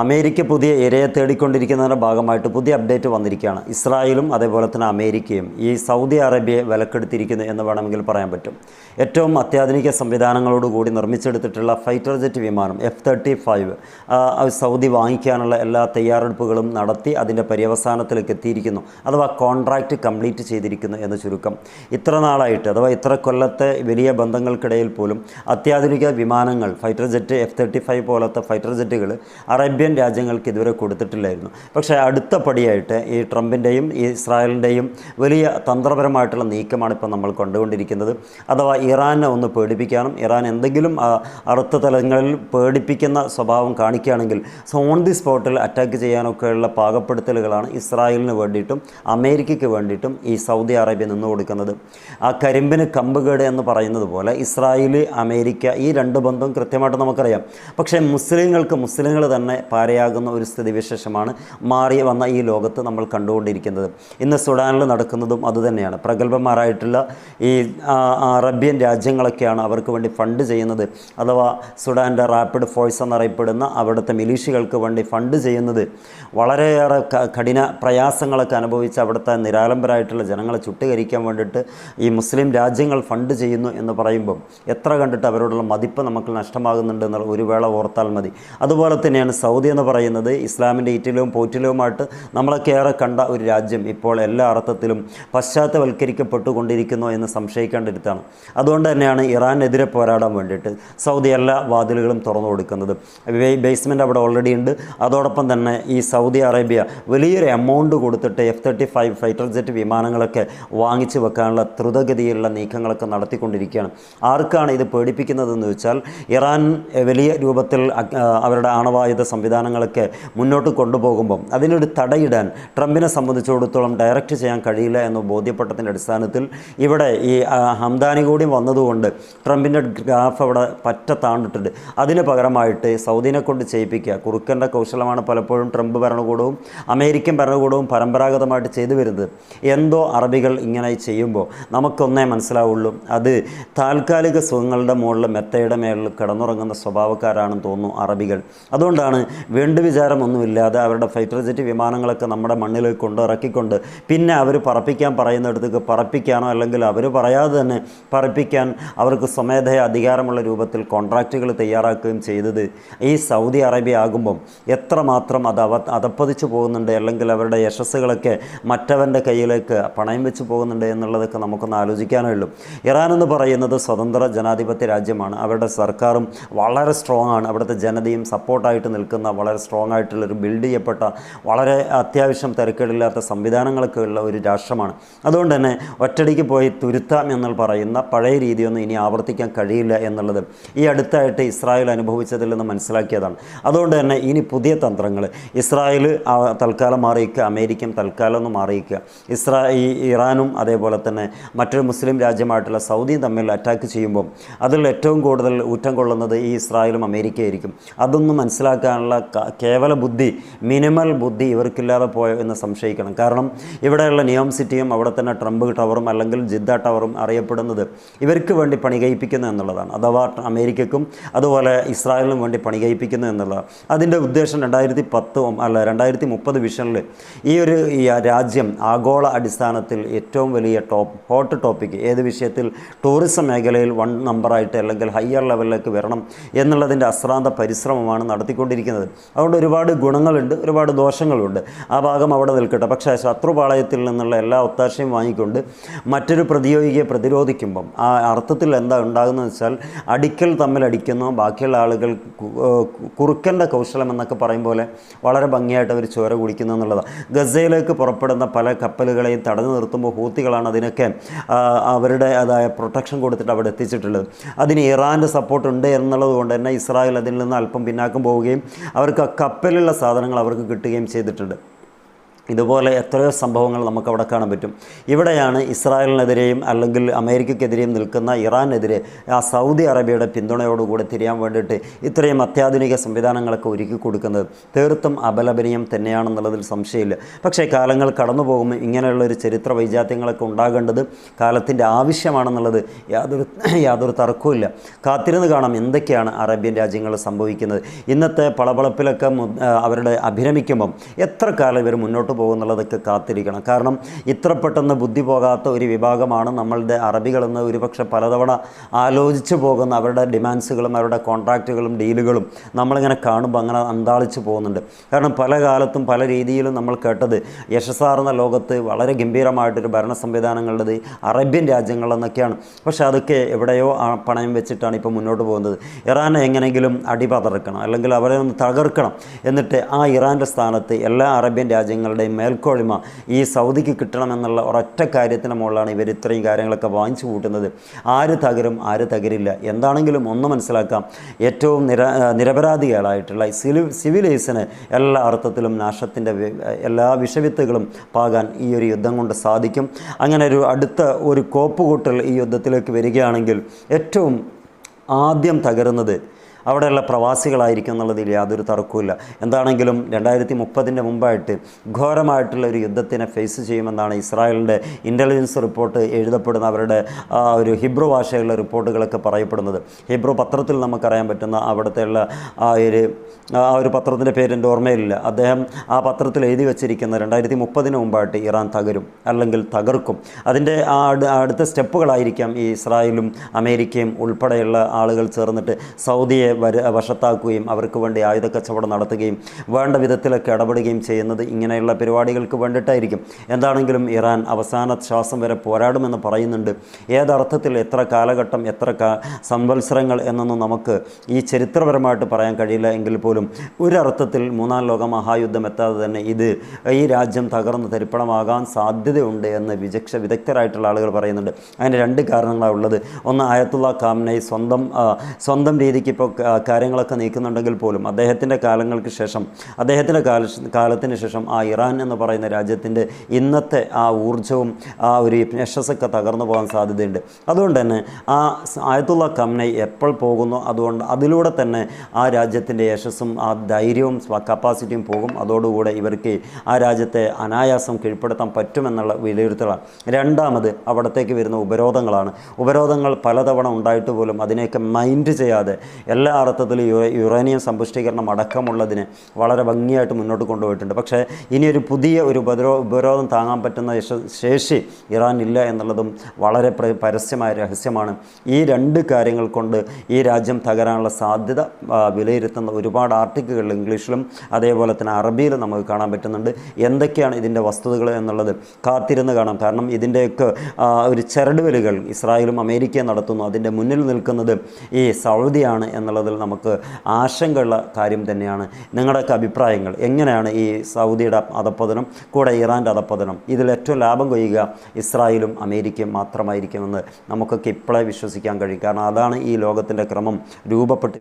America പുതിയ ഇരയെ തേടിക്കൊണ്ടിരിക്കുന്നതിന്റെ ഭാഗമായിട്ട് പുതിയ അപ്ഡേറ്റ് വന്നിരിക്കുകയാണ്. ഇസ്രായേലും അതേപോലെ തന്നെ അമേരിക്കയും ഈ സൗദി അറേബ്യയെ വിലക്കെടുത്തിരിക്കുന്നു എന്ന് വേണമെങ്കിൽ പറയാൻ പറ്റും. ഏറ്റവും അത്യാധുനിക സംവിധാനങ്ങളോടുകൂടി നിർമ്മിച്ചെടുത്തിട്ടുള്ള ഫൈറ്റർ ജെറ്റ് വിമാനം എഫ് തേർട്ടി ഫൈവ് സൗദി വാങ്ങിക്കാനുള്ള എല്ലാ തയ്യാറെടുപ്പുകളും നടത്തി അതിന്റെ പര്യവസാനത്തിലേക്ക് എത്തിയിരിക്കുന്നു. അഥവാ കോൺട്രാക്റ്റ് കംപ്ലീറ്റ് ചെയ്തിരിക്കുന്നു എന്ന് ചുരുക്കം. ഇത്ര നാളായിട്ട് അഥവാ ഇത്ര കൊല്ലത്തെ വലിയ ബന്ധങ്ങൾക്കിടയിൽ പോലും അത്യാധുനിക വിമാനങ്ങൾ fighter jet F thirty five പോലത്തെ ഫൈറ്റർ ജെറ്റുകൾ അറേബ്യൻ രാജ്യങ്ങൾക്ക് ഇതുവരെ കൊടുത്തിട്ടില്ലായിരുന്നു. പക്ഷേ അടുത്ത പടിയായിട്ട് ഈ ട്രംപിന്റെയും ഇസ്രായേലിന്റെയും വലിയ തന്ത്രപരമായിട്ടുള്ള നീക്കമാണ് ഇപ്പോൾ നമ്മൾ കണ്ടുകൊണ്ടിരിക്കുന്നത്. അഥവാ ഇറാനെ ഒന്ന് പേടിപ്പിക്കാനും ഇറാൻ എന്തെങ്കിലും അടുത്ത തലങ്ങളിൽ പേടിപ്പിക്കുന്ന സ്വഭാവം കാണിക്കുകയാണെങ്കിൽ ഓൺ ദി സ്പോട്ടിൽ അറ്റാക്ക് ചെയ്യാനൊക്കെയുള്ള പാകപ്പെടുത്തലുകളാണ് ഇസ്രായേലിന് വേണ്ടിയിട്ടും അമേരിക്കയ്ക്ക് വേണ്ടിയിട്ടും ഈ സൗദി അറേബ്യ നിന്ന് കൊടുക്കുന്നത്. ആ കരിമ്പിന് കമ്പുകേട് എന്ന് പറയുന്നത് പോലെ ഇസ്രായേൽ അമേരിക്ക ഈ രണ്ട് ബന്ധം കൃത്യമായിട്ട് നമുക്കറിയാം. പക്ഷേ മുസ്ലിങ്ങൾക്ക് മുസ്ലിങ്ങൾ തന്നെ പാരയാകുന്ന ഒരു സ്ഥിതിവിശേഷമാണ് മാറി വന്ന ഈ ലോകത്ത് നമ്മൾ കണ്ടുകൊണ്ടിരിക്കുന്നത്. ഇന്ന് സുഡാനിൽ നടക്കുന്നതും അതുതന്നെയാണ്. പ്രഗത്ഭന്മാരായിട്ടുള്ള ഈ അറബ്യൻ രാജ്യങ്ങളൊക്കെയാണ് അവർക്ക് വേണ്ടി ഫണ്ട് ചെയ്യുന്നത്. അഥവാ സുഡാന്റെ റാപ്പിഡ് ഫോഴ്സ് എന്നറിയപ്പെടുന്ന അവിടുത്തെ മിലീഷ്യകൾക്ക് വേണ്ടി ഫണ്ട് ചെയ്യുന്നത്. വളരെയേറെ കഠിന പ്രയാസങ്ങളൊക്കെ അനുഭവിച്ച് അവിടുത്തെ നിരാലംബരായിട്ടുള്ള ജനങ്ങളെ ചുട്ടുകരിക്കാൻ വേണ്ടിയിട്ട് ഈ മുസ്ലിം രാജ്യങ്ങൾ ഫണ്ട് ചെയ്യുന്നു എന്ന് പറയുമ്പം എത്ര കണ്ടിട്ട് അവരോടുള്ള മതിപ്പ് നമുക്ക് നഷ്ടമാകുന്നുണ്ട് എന്നുള്ള ഒരു വേള ഓർത്താൽ മതി. അതുപോലെ തന്നെയാണ് സൗദി എന്ന് പറയുന്നത് ഇസ്ലാമിന്റെ ഈറ്റിലും പോറ്റിലുമായിട്ട് നമ്മളൊക്കെ ഏറെ കണ്ട ഒരു രാജ്യം ഇപ്പോൾ എല്ലാ അർത്ഥത്തിലും പശ്ചാത്തവൽക്കരിക്കപ്പെട്ടുകൊണ്ടിരിക്കുന്നു എന്ന് സംശയിക്കേണ്ടിരുത്താണ് അതുകൊണ്ട് തന്നെയാണ് ഇറാനെതിരെ പോരാടാൻ വേണ്ടിയിട്ട് സൗദി എല്ലാ വാതിലുകളും തുറന്നു കൊടുക്കുന്നത്. ബേസ്മെന്റ് അവിടെ ഓൾറെഡി ഉണ്ട്. അതോടൊപ്പം തന്നെ ഈ സൗദി അറേബ്യ വലിയൊരു എമൗണ്ട് കൊടുത്തിട്ട് F thirty five fighter jet വിമാനങ്ങളൊക്കെ വാങ്ങിച്ചു വെക്കാനുള്ള ദ്രുതഗതിയിലുള്ള നീക്കങ്ങളൊക്കെ നടത്തിക്കൊണ്ടിരിക്കുകയാണ്. ആർക്കാണ് ഇത് പേടിപ്പിക്കുന്നതെന്ന് വെച്ചാൽ ഇറാൻ വലിയ രൂപത്തിൽ അവരുടെ ആണവായുധ സംവിധാനങ്ങളൊക്കെ മുന്നോട്ട് കൊണ്ടുപോകുമ്പം അതിനൊരു തടയിടാൻ ട്രംപിനെ സംബന്ധിച്ചിടത്തോളം ഡയറക്റ്റ് ചെയ്യാൻ കഴിയില്ല എന്ന് ബോധ്യപ്പെട്ടതിന്റെ അടിസ്ഥാനത്തിൽ ഇവിടെ ഈ ഹംദാനി കൂടി വന്നതുകൊണ്ട് ട്രംപിന്റെ ഗ്രാഫ് അവിടെ പറ്റ താണ്ടിട്ടുണ്ട്. അതിന് പകരമായിട്ട് സൗദിനെ കൊണ്ട് ചെയ്യിപ്പിക്കുക. കുറുക്കന്റെ കൗശലമാണ് പലപ്പോഴും ട്രംപ് ഭരണകൂടവും അമേരിക്കൻ ഭരണകൂടവും പരമ്പരാഗതമായിട്ട് ചെയ്തു വരുന്നത്. എന്തോ അറബികൾ ഇങ്ങനെ ചെയ്യുമ്പോൾ നമുക്കൊന്നേ മനസ്സിലാവുള്ളൂ. അത് താൽക്കാലിക സുഖങ്ങളുടെ മുകളിൽ മെത്തയുടെ മേളിൽ കിടന്നുറങ്ങുന്ന സ്വഭാവക്കാരാണെന്ന് തോന്നുന്നു അറബികൾ. അതുകൊണ്ടാണ് വേണ്ടു വിചാരമൊന്നുമില്ലാതെ അവരുടെ ഫൈറ്റർ ജെറ്റ് വിമാനങ്ങളൊക്കെ നമ്മുടെ മണ്ണിലേക്ക് കൊണ്ട് ഇറക്കിക്കൊണ്ട് പിന്നെ അവർ പറപ്പിക്കാൻ പറയുന്നിടത്തേക്ക് പറപ്പിക്കാനോ അല്ലെങ്കിൽ അവർ പറയാതെ തന്നെ പറപ്പിക്കാൻ അവർക്ക് സ്വമേധയ അധികാരമുള്ള രൂപത്തിൽ കോൺട്രാക്റ്റുകൾ തയ്യാറാക്കുകയും ചെയ്തത് ഈ സൗദി അറേബ്യ ആകുമ്പം എത്രമാത്രം അത് അവ അതപ്പതിച്ചു പോകുന്നുണ്ട് അല്ലെങ്കിൽ അവരുടെ യശസ്സുകളൊക്കെ മറ്റവന്റെ കയ്യിലേക്ക് പണയം വെച്ച് പോകുന്നുണ്ട് എന്നുള്ളതൊക്കെ നമുക്കൊന്ന് ആലോചിക്കാനേ ഉള്ളൂ. ഇറാൻ എന്ന് പറയുന്നത് സ്വതന്ത്ര ജനാധിപത്യ രാജ്യമാണ്. അവരുടെ സർക്കാരും വളരെ സ്ട്രോങ് ആണ്. അവിടുത്തെ ജനതയും സപ്പോർട്ടായിട്ട് നിൽക്കുന്ന വളരെ സ്ട്രോങ് ആയിട്ടുള്ളൊരു ബിൽഡ് ചെയ്യപ്പെട്ട വളരെ അത്യാവശ്യം തിരക്കേടില്ലാത്ത സംവിധാനങ്ങളൊക്കെ ഉള്ള ഒരു രാഷ്ട്രമാണ്. അതുകൊണ്ട് തന്നെ ഒറ്റടിക്ക് പോയി തുരുത്താം എന്ന് പറയുന്ന പഴയ രീതിയൊന്നും ഇനി ആവർത്തിക്കാൻ കഴിയില്ല എന്നുള്ളത് ഈ അടുത്തായിട്ട് ഇസ്രായേൽ അനുഭവിച്ചതിൽ നിന്ന് മനസ്സിലാക്കിയതാണ്. അതുകൊണ്ട് തന്നെ ഇനി പുതിയ തന്ത്രങ്ങൾ ഇസ്രായേൽ തൽക്കാലം മാറിയിക്കുക അമേരിക്കയും തൽക്കാലം ഒന്ന് മാറിയിക്കുക ഇസ്രാ ഈ ഇറാനും അതേപോലെ തന്നെ മറ്റൊരു മുസ്ലിം രാജ്യമായിട്ടുള്ള സൗദിയും തമ്മിൽ അറ്റാക്ക് ചെയ്യുമ്പോൾ അതിൽ ഏറ്റവും കൂടുതൽ ഊറ്റം കൊള്ളുന്നത് ഈ ഇസ്രായേലും അമേരിക്കയായിരിക്കും. അതൊന്നും മനസ്സിലാക്കാനുള്ള കേവല ബുദ്ധി മിനിമൽ ബുദ്ധി ഇവർക്കില്ലാതെ പോയോ എന്ന് സംശയിക്കണം. കാരണം ഇവിടെയുള്ള നിയോം സിറ്റിയും അവിടെ തന്നെ ട്രംപ് ടവറും അല്ലെങ്കിൽ ജിദ്ദ ടവറും അറിയപ്പെടുന്നത് ഇവർക്ക് വേണ്ടി പണി കഴിപ്പിക്കുന്നു എന്നുള്ളതാണ്. അഥവാ അമേരിക്കക്കും അതുപോലെ ഇസ്രായേലിനും വേണ്ടി പണി കഴിപ്പിക്കുന്നു എന്നുള്ളതാണ്. അതിന്റെ ഉദ്ദേശം രണ്ടായിരത്തി പത്ത് അല്ല രണ്ടായിരത്തി മുപ്പത് വിഷനിൽ ഈ ഒരു രാജ്യം ആഗോള അടിസ്ഥാനത്തിൽ ഏറ്റവും വലിയ ടോപ്പ് ഹോട്ട് ടോപ്പിക് ഏത് വിഷയത്തിൽ ടൂറിസം മേഖലയിൽ വൺ നമ്പറായിട്ട് അല്ലെങ്കിൽ ഹയർ ലെവലിലേക്ക് വരണം എന്നുള്ളതിന്റെ അശ്രാന്ത പരിശ്രമമാണ് നടത്തിക്കൊണ്ടിരിക്കുന്നത്. അതുകൊണ്ട് ഒരുപാട് ഗുണങ്ങളുണ്ട് ഒരുപാട് ദോഷങ്ങളുണ്ട്. ആ ഭാഗം അവിടെ നിൽക്കട്ടെ. പക്ഷേ ശത്രുപാളയത്തിൽ നിന്നുള്ള എല്ലാ ഒത്താശയും വാങ്ങിക്കൊണ്ട് മറ്റൊരു പ്രതിയോഗിയെ പ്രതിരോധിക്കുമ്പം ആ അർത്ഥത്തിൽ എന്താ ഉണ്ടാകുന്നത് വെച്ചാൽ അടിക്കൽ തമ്മിൽ അടിക്കുന്നു ബാക്കിയുള്ള ആളുകൾ കുറുക്കന്റെ കൗശലം എന്നൊക്കെ പറയും പോലെ വളരെ ഭംഗിയായിട്ട് അവർ ചോര കുടിക്കുന്നു എന്നുള്ളതാണ്. ഗസയിലേക്ക് പുറപ്പെടുന്ന പല കപ്പലുകളെയും തടഞ്ഞു നിർത്തുമ്പോൾ ഹൂത്തികളാണ് അതിനൊക്കെ അവരുടെ അതായ പ്രൊട്ടക്ഷൻ കൊടുത്തിട്ട് അവിടെ എത്തിച്ചിട്ടുള്ളത്. അതിന് ഇറാന്റെ സപ്പോർട്ട് ഉണ്ട് എന്നുള്ളത് കൊണ്ട് തന്നെ ഇസ്രായേൽ അതിൽ നിന്ന് അല്പം പിന്നാക്കം പോവുകയും അവർക്ക് ആ കപ്പലുള്ള സാധനങ്ങൾ അവർക്ക് കിട്ടുകയും ചെയ്തിട്ടുണ്ട്. ഇതുപോലെ എത്രയോ സംഭവങ്ങൾ നമുക്കവിടെ കാണാൻ പറ്റും. ഇവിടെയാണ് ഇസ്രായേലിനെതിരെയും അല്ലെങ്കിൽ അമേരിക്കയ്ക്കെതിരെയും നിൽക്കുന്ന ഇറാനെതിരെ ആ സൗദി അറേബ്യയുടെ പിന്തുണയോടുകൂടി തിരിയാൻ വേണ്ടിയിട്ട് ഇത്രയും അത്യാധുനിക സംവിധാനങ്ങളൊക്കെ ഒരുക്കി കൊടുക്കുന്നത് തീർത്തും അപലപനീയം തന്നെയാണെന്നുള്ളതിൽ സംശയമില്ല. പക്ഷേ കാലങ്ങൾ കടന്നു പോകുമ്പോൾ ഇങ്ങനെയുള്ള ഒരു ചരിത്ര വൈജാത്യങ്ങളൊക്കെ ഉണ്ടാകേണ്ടത് കാലത്തിന്റെ ആവശ്യമാണെന്നുള്ളത് യാതൊരു യാതൊരു തർക്കവുമില്ല. കാത്തിരുന്ന് കാണാം എന്തൊക്കെയാണ് അറേബ്യൻ രാജ്യങ്ങൾ സംഭവിക്കുന്നത്. ഇന്നത്തെ പളപളപ്പിലൊക്കെ അവരുടെ അഭിരമിക്കുമ്പം എത്ര കാലം ഇവർ മുന്നോട്ട് പോകുന്നുള്ളതൊക്കെ കാത്തിരിക്കണം. കാരണം ഇത്ര പെട്ടെന്ന് ബുദ്ധി പോകാത്ത ഒരു വിഭാഗമാണ് നമ്മളുടെ അറബികളെന്ന് ഒരുപക്ഷെ പലതവണ ആലോചിച്ച് പോകുന്ന അവരുടെ ഡിമാൻഡ്സുകളും അവരുടെ കോൺട്രാക്റ്റുകളും ഡീലുകളും നമ്മളിങ്ങനെ കാണുമ്പോൾ അങ്ങനെ അന്താളിച്ച് പോകുന്നുണ്ട്. കാരണം പല കാലത്തും പല രീതിയിലും നമ്മൾ കേട്ടത് യശസ്സാർന്ന ലോകത്ത് വളരെ ഗംഭീരമായിട്ടൊരു ഭരണ സംവിധാനങ്ങളുള്ളത് അറേബ്യൻ രാജ്യങ്ങളെന്നൊക്കെയാണ്. പക്ഷേ അതൊക്കെ എവിടെയോ പണയം വെച്ചിട്ടാണ് ഇപ്പോൾ മുന്നോട്ട് പോകുന്നത്. ഇറാനെ എങ്ങനെയെങ്കിലും അടിപതറക്കണം അല്ലെങ്കിൽ അവരെ ഒന്ന് തകർക്കണം എന്നിട്ട് ആ ഇറാന്റെ സ്ഥാനത്ത് എല്ലാ അറേബ്യൻ രാജ്യങ്ങളുടെയും മേൽക്കോഴിമ ഈ സൗദിക്ക് കിട്ടണമെന്നുള്ള ഒരൊറ്റ കാര്യത്തിന് മുകളിലാണ് ഇവർ ഇത്രയും കാര്യങ്ങളൊക്കെ വാങ്ങിച്ചു കൂട്ടുന്നത്. ആര് തകരും ആര് തകരില്ല. എന്താണെങ്കിലും ഒന്ന് മനസ്സിലാക്കാം. ഏറ്റവും നിര നിരപരാധികളായിട്ടുള്ള സിലി സിവിലൈസിന് എല്ലാ അർത്ഥത്തിലും നാശത്തിന്റെ എല്ലാ വിഷവിത്തുകളും പാകാൻ ഈ ഒരു യുദ്ധം കൊണ്ട് സാധിക്കും. അങ്ങനെ ഒരു അടുത്ത ഒരു കോപ്പുകൂട്ടൽ ഈ യുദ്ധത്തിലേക്ക് വരികയാണെങ്കിൽ ഏറ്റവും ആദ്യം തകരുന്നത് അവിടെയുള്ള പ്രവാസികളായിരിക്കും എന്നുള്ളതിൽ യാതൊരു തർക്കവുമില്ല. എന്താണെങ്കിലും രണ്ടായിരത്തി മുപ്പതിന്റെ മുമ്പായിട്ട് ഘോരമായിട്ടുള്ള ഒരു യുദ്ധത്തിനെ ഫേസ് ചെയ്യുമെന്നാണ് ഇസ്രായേലിന്റെ ഇന്റലിജൻസ് റിപ്പോർട്ട് എഴുതപ്പെടുന്ന അവരുടെ ഒരു ഹിബ്രു ഭാഷയിലുള്ള റിപ്പോർട്ടുകളൊക്കെ പറയപ്പെടുന്നത്. ഹിബ്രു പത്രത്തിൽ നമുക്കറിയാൻ പറ്റുന്ന അവിടുത്തെയുള്ള ആ ഒരു ആ ഒരു പത്രത്തിന്റെ പേര് എന്റെ ഓർമ്മയിലില്ല. അദ്ദേഹം ആ പത്രത്തിൽ എഴുതി വച്ചിരിക്കുന്ന രണ്ടായിരത്തി മുപ്പതിന് മുമ്പായിട്ട് ഇറാൻ തകരും അല്ലെങ്കിൽ തകർക്കും. അതിന്റെ ആ അടു- അടുത്ത സ്റ്റെപ്പുകളായിരിക്കാം ഈ ഇസ്രായേലും അമേരിക്കയും ഉൾപ്പെടെയുള്ള ആളുകൾ ചേർന്നിട്ട് സൗദിയെ വര വശത്താക്കുകയും അവർക്ക് വേണ്ടി ആയുധ കച്ചവടം നടത്തുകയും വേണ്ട വിധത്തിലൊക്കെ ഇടപെടുകയും ചെയ്യുന്നത് ഇങ്ങനെയുള്ള പരിപാടികൾക്ക് വേണ്ടിയിട്ടായിരിക്കും. എന്താണെങ്കിലും ഇറാൻ അവസാന ശ്വാസം വരെ പോരാടുമെന്ന് പറയുന്നുണ്ട്. ഏതർത്ഥത്തിൽ എത്ര കാലഘട്ടം എത്ര സംവത്സരങ്ങൾ എന്നൊന്നും നമുക്ക് ഈ ചരിത്രപരമായിട്ട് പറയാൻ കഴിയില്ല. എങ്കിൽ പോലും ഒരർത്ഥത്തിൽ മൂന്നാം ലോക മഹായുദ്ധം എത്താതെ തന്നെ ഇത് ഈ രാജ്യം തകർന്ന് തരിപ്പണമാകാൻ സാധ്യതയുണ്ട് എന്ന് വിചക്ഷ വിദഗ്ധരായിട്ടുള്ള ആളുകൾ പറയുന്നുണ്ട്. അതിന് രണ്ട് കാരണങ്ങളാണ് ഉള്ളത്. ഒന്ന് ആയത്തുള്ള കാമനെ സ്വന്തം സ്വന്തം രീതിക്ക് ഇപ്പോൾ കാര്യങ്ങളൊക്കെ നീക്കുന്നുണ്ടെങ്കിൽ പോലും അദ്ദേഹത്തിന്റെ കാലങ്ങൾക്ക് ശേഷം അദ്ദേഹത്തിന്റെ കാല കാലത്തിന് ശേഷം ആ ഇറാൻ എന്ന് പറയുന്ന രാജ്യത്തിന്റെ ഇന്നത്തെ ആ ഊർജവും ആ ഒരു യശസ്സൊക്കെ തകർന്നു പോകാൻ സാധ്യതയുണ്ട്. അതുകൊണ്ട് തന്നെ ആ ആയത്തുള്ള കംനൈ എപ്പോൾ പോകുന്നു? അതുകൊണ്ട് അതിലൂടെ തന്നെ ആ രാജ്യത്തിന്റെ യശസ്സും ആ ധൈര്യവും കപ്പാസിറ്റിയും പോകും. അതോടുകൂടെ ഇവർക്ക് ആ രാജ്യത്തെ അനായാസം കീഴ്പ്പെടുത്താൻ പറ്റുമെന്നുള്ള വിലയിരുത്തലാണ്. രണ്ടാമത് അവിടത്തേക്ക് വരുന്ന ഉപരോധങ്ങളാണ്. ഉപരോധങ്ങൾ പലതവണ ഉണ്ടായിട്ട് പോലും അതിനെയൊക്കെ മൈൻഡ് ചെയ്യാതെ എല്ലാ അർത്ഥത്തിലും യു- യുറേനിയം സമ്പുഷ്ടീകരണം അടക്കമുള്ളതിനെ വളരെ ഭംഗിയായിട്ട് മുന്നോട്ട് കൊണ്ടുപോയിട്ടുണ്ട്. പക്ഷേ ഇനി ഒരു പുതിയ ഒരു ഉപരോ ഉപരോധം താങ്ങാൻ പറ്റുന്ന ശേഷി ഇറാൻ ഇല്ല എന്നുള്ളതും വളരെ പരസ്യമായ രഹസ്യമാണ്. ഈ രണ്ട് കാര്യങ്ങൾ കൊണ്ട് ഈ രാജ്യം തകരാനുള്ള സാധ്യത വിലയിരുത്തുന്ന ഒരുപാട് ആർട്ടിക്കിളുകൾ ഇംഗ്ലീഷിലും അതേപോലെ തന്നെ അറബിയിലും നമുക്ക് കാണാൻ പറ്റുന്നുണ്ട്. എന്തൊക്കെയാണ് ഇതിന്റെ വസ്തുതകൾ എന്നുള്ളത് കാത്തിരുന്ന് കാണാം. കാരണം ഇതിന്റെയൊക്കെ ഒരു ചരടുവലുകൾ ഇസ്രായേലും അമേരിക്കയും നടത്തുന്നു. അതിന്റെ മുന്നിൽ നിൽക്കുന്നത് ഈ സൗദിയാണ് എന്നുള്ളതിൽ നമുക്ക് ആശങ്കയുള്ള കാര്യം തന്നെയാണ്. നിങ്ങളുടെയൊക്കെ അഭിപ്രായങ്ങൾ എങ്ങനെയാണ് ഈ സൗദിയുടെ അധപ്പതനം കൂടെ ഇറാന്റെ അധപ്പതനം ഇതിൽ ഏറ്റവും ലാഭം കൊയ്യുക ഇസ്രായേലും അമേരിക്കയും മാത്രമായിരിക്കുമെന്ന് നമുക്കൊക്കെ ഇപ്പോഴേ വിശ്വസിക്കാൻ കഴിയും. കാരണം അതാണ് ഈ ലോകത്തിന്റെ ക്രമം രൂപപ്പെട്ട്